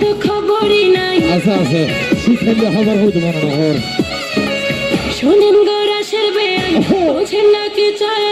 তো খবরই নাই। আছে আছে। শিখাইলে হবার হইতে মনে না হর শোনেন গরাসের বেআই বোঝেন না কি চায়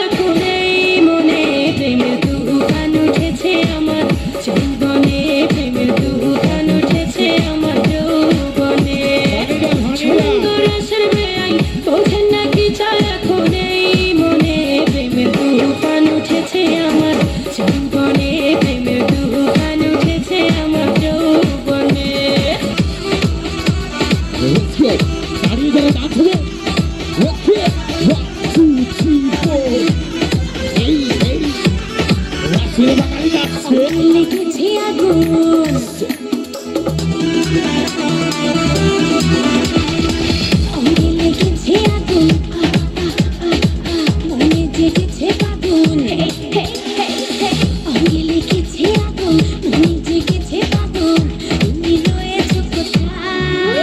লিখেছি আগুন লেগেছে আগুন মনে জেগেছে আগুন অঙ্গে লেগেছে আগুন মনে জেগেছে আগুন তুমি রয়েছো কোথায়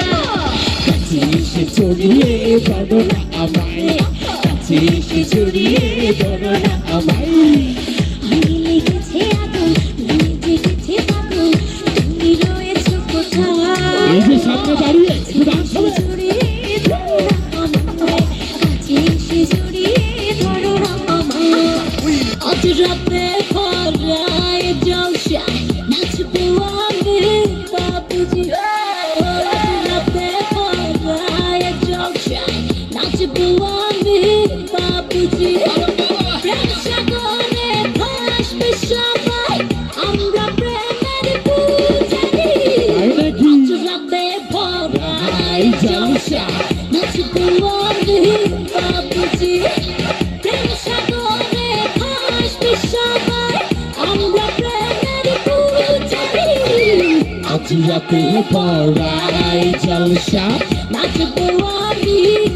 এসে জড়িয়ে ধরো না আমায় কাছে এসে জড়িয়ে ধরো না আমায় এই যে সামনে দাঁড়িয়ে একটু ডান্স হবে আজ রাতে খরায় জলসা নাচবে আমি বাবুজি আজ রাতে খরায় জলসা নাচবে আমি বাবুজি রাতে পড়াই জলসা নাচবো আমি